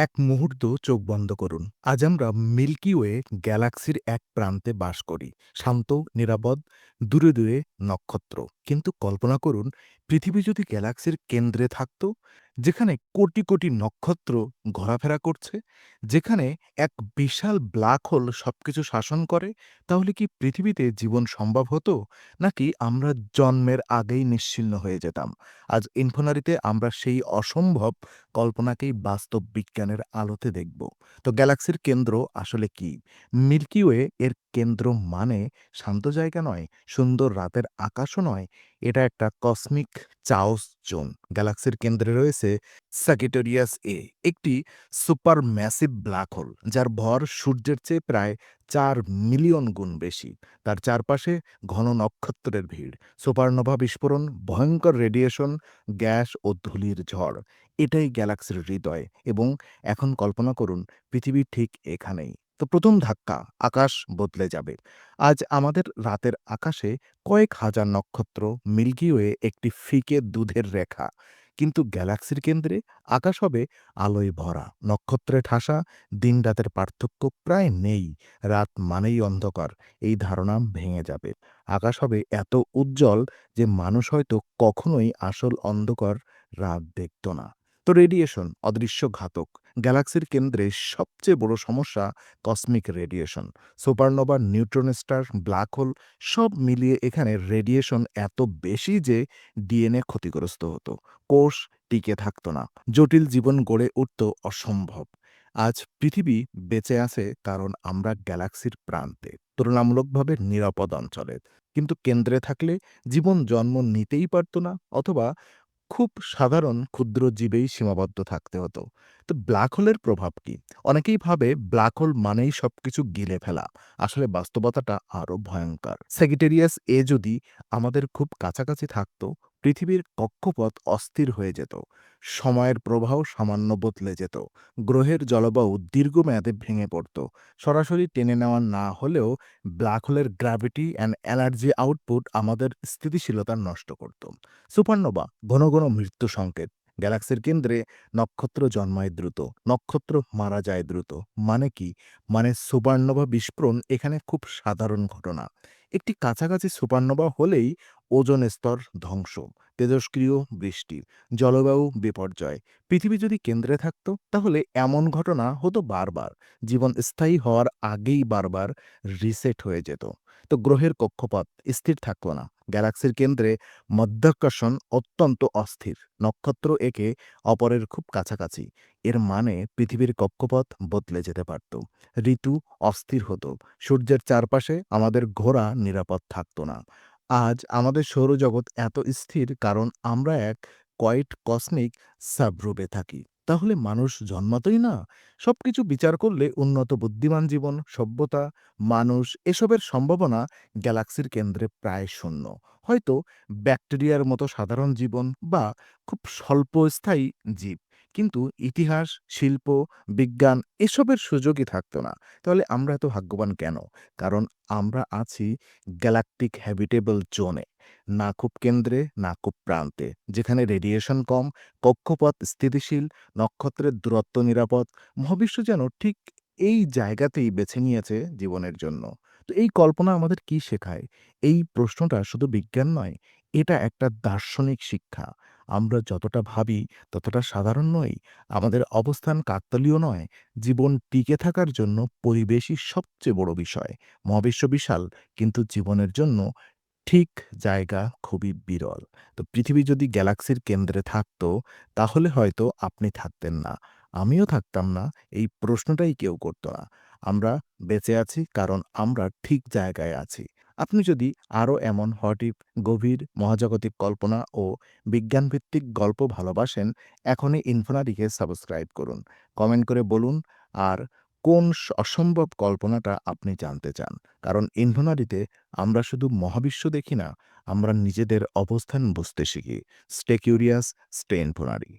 এক মুহূর্ত চোখ বন্ধ করুন। আজ আমরা মিল্কি ওয়ে গ্যালাক্সির এক প্রান্তে বাস করি। শান্ত, নিরাপদ, দূরে, দূরে নক্ষত্র। কিন্তু কল্পনা করুন পৃথিবী যদি গ্যালাক্সির কেন্দ্রে থাকত, যেখানে কোটি, কোটি নক্ষত্র ঘোরাফেরা করছে, যেখানে এক বিশাল ব্ল্যাক হোল সবকিছু শাসন করে, তাহলে কি পৃথিবীতে জীবন সম্ভব হতো? নাকি আমরা জন্মের আগেই নিশ্চিহ্ন হয়ে যেতাম? আজ ইনফোনারিতে আমরা সেই অসম্ভব কল্পনাকেই বাস্তব বিজ্ঞানের আলোতে দেখব। তো গ্যালাক্সির কেন্দ্র আসলে কি? মিল্কি ওয়ে এর কেন্দ্র মানে শান্ত জায়গা নয়, সুন্দর রাতের আকাশও নয়। এটা একটা কসমিক চাওস জোন। গ্যালাক্সির কেন্দ্রে রয়েছে স্যাগিটেরিয়াস এ, একটি সুপার ম্যাসিভ ব্ল্যাক হোল, যার ভর সূর্যের চেয়ে প্রায় চার মিলিয়ন গুণ বেশি। তার চারপাশে ঘন নক্ষত্রের ভিড়, সুপারনোভা বিস্ফোরণ, ভয়ঙ্কর রেডিয়েশন, গ্যাস ও ধূলির ঝড়। এটাই গ্যালাক্সির হৃদয় এবং এখন কল্পনা করুন পৃথিবী ঠিক এখানেই। তো প্রথম ধাক্কা, আকাশ বদলে যাবে। আজ আমাদের রাতের আকাশে কয়েক হাজার নক্ষত্র, মিল্কি ওয়ে একটি ফিকে দুধের রেখা। কিন্তু গ্যালাক্সির কেন্দ্রে আকাশ হবে আলোয় ভরা, নক্ষত্রে ঠাসা, দিন-রাতের পার্থক্য প্রায় নেই। রাত মানেই অন্ধকার, এই ধারণা ভেঙে যাবে। আকাশ হবে এত উজ্জ্বল যে মানুষ হয়তো কখনোই আসল অন্ধকার রাত দেখত না। তো রেডিয়েশন অদৃশ্য ঘাতক। গ্যালাক্সির কেন্দ্রে সবচেয়ে বড় সমস্যা cosmic radiation. Supernova, neutron star, black hole সব মিলিয়ে এখানে রেডিয়েশন এত বেশি যে ডিএনএ ক্ষতিগ্রস্ত হতো। কোষ টিকে থাকত না। জটিল জীবন গড়ে উঠত অসম্ভব। আজ পৃথিবী বেঁচে আছে কারণ আমরা গ্যালাক্সির প্রান্তে, তুলনামূলকভাবে নিরাপদ অঞ্চলে। কিন্তু কেন্দ্রে থাকলে জীবন জন্ম নিতেই পারত না অথবা খুব সাধারণ ক্ষুদ্র জীবেই সীমাবদ্ধ থাকতে হতো। তো ব্ল্যাক হোলের প্রভাব কি? অনেকেই ভাবে ব্ল্যাক হোল মানেই সবকিছু গিলে ফেলা। আসলে বাস্তবতাটা আরও ভয়ঙ্কর। সেগিটেরিয়াস এ যদি আমাদের খুব কাছাকাছি থাকত, পৃথিবীর কক্ষপথ অস্থির হয়ে যেত। সময়ের প্রবাহ সামান্য বদলে যেত। গ্রহের জলবায়ু দীর্ঘমেয়াদে ভেঙে পড়ত। সরাসরি টেনে নেওয়া না হলেও ব্ল্যাক হোলের গ্র্যাভিটি অ্যান্ড এনার্জি আউটপুট আমাদের স্থিতিশীলতা নষ্ট করত। সুপারনোভা ঘন, ঘন মৃত্যু সংকেত। গ্যালাক্সির কেন্দ্রে নক্ষত্র জন্মায় দ্রুত, নক্ষত্র মারা যায় দ্রুত। মানে কি? মানে সুপারনোভা বিস্ফোরণ এখানে খুব সাধারণ ঘটনা। একটি কাছাকাছি সুপারনোভা হলেই ওজোন স্তর ধ্বংস, তেজস্ক্রিয় বৃষ্টি, জলবায়ু বিপর্যয়। পৃথিবী যদি কেন্দ্রে থাকত তাহলে এমন ঘটনা হতো বারবার। জীবন স্থায়ী হওয়ার আগেই বারবার রিসেট হয়ে যেত। তো গ্রহের কক্ষপথ স্থির থাকত না। গ্যালাক্সির কেন্দ্রে মধ্যাকর্ষণ অত্যন্ত অস্থির। নক্ষত্র একে অপরের খুব কাছাকাছি। এর মানে পৃথিবীর কক্ষপথ বদলে যেতে পারত। ঋতু অস্থির হতো। সূর্যের চারপাশে আমাদের ঘোরা নিরাপদ থাকত না। আজ আমাদের সৌরজগৎ এত স্থির কারণ আমরা এক কয়েট কসমিক সাবরুবে থাকি। তাহলে মানুষ জন্মাতই না? সবকিছু বিচার করলে উন্নত বুদ্ধিমান জীবন, সভ্যতা, মানুষ এসবের সম্ভাবনা গ্যালাক্সির কেন্দ্রে প্রায় শূন্য। হয়তো ব্যাকটেরিয়ার মতো সাধারণ জীবন বা খুব স্বল্পস্থায়ী জীব। কিন্তু ইতিহাস, শিল্প, বিজ্ঞান এসবের সুযোগই থাকতো না। তাহলে আমরা এত ভাগ্যবান কেন? কারণ আমরা আছি গ্যালাকটিক হ্যাবিটেবল জোনে। না খুব কেন্দ্রে, না খুব প্রান্তে। যেখানে রেডিয়েশন কম, কক্ষপথ স্থিতিশীল, নক্ষত্রের দূরত্ব নিরাপদ। মহাবিশ্ব যেন ঠিক এই জায়গাতেই বেছে নিয়েছে জীবনের জন্য। তো এই কল্পনা আমাদের কি শেখায়? এই প্রশ্নটা শুধু বিজ্ঞান নয়, এটা একটা দার্শনিক শিক্ষা। আমরা যতটা ভাবি ততটা সাধারণ নই। আমাদের অবস্থান কাকতালীয় নয়। জীবন টিকে থাকার জন্য পরিবেশই সবচেয়ে বড় বিষয়। মহাবিশ্ব বিশাল কিন্তু জীবনের জন্য ঠিক জায়গা খুবই বিরল। তো পৃথিবী যদি গ্যালাক্সির কেন্দ্রে থাকত, তাহলে হয়তো আপনি থাকতেন না। আমিও থাকতাম না। এই প্রশ্নটাই কেউ করত না। আমরা বেঁচে আছি কারণ আমরা ঠিক জায়গায় আছি। আপনি যদি আরও এমন ইফ, গভীর মহাজাগতিক কল্পনা ও বিজ্ঞানভিত্তিক গল্প ভালোবাসেন, এখনই ইনফোনারিকে সাবস্ক্রাইব করুন। কমেন্ট করে বলুন আর কোন অসম্ভব কল্পনাটা আপনি জানতে চান। কারণ ইনফোনারিতে আমরা শুধু মহাবিশ্ব দেখি না, আমরা নিজেদের অবস্থান বুঝতে শিখি। Stay curious, stay ইনফোনারি।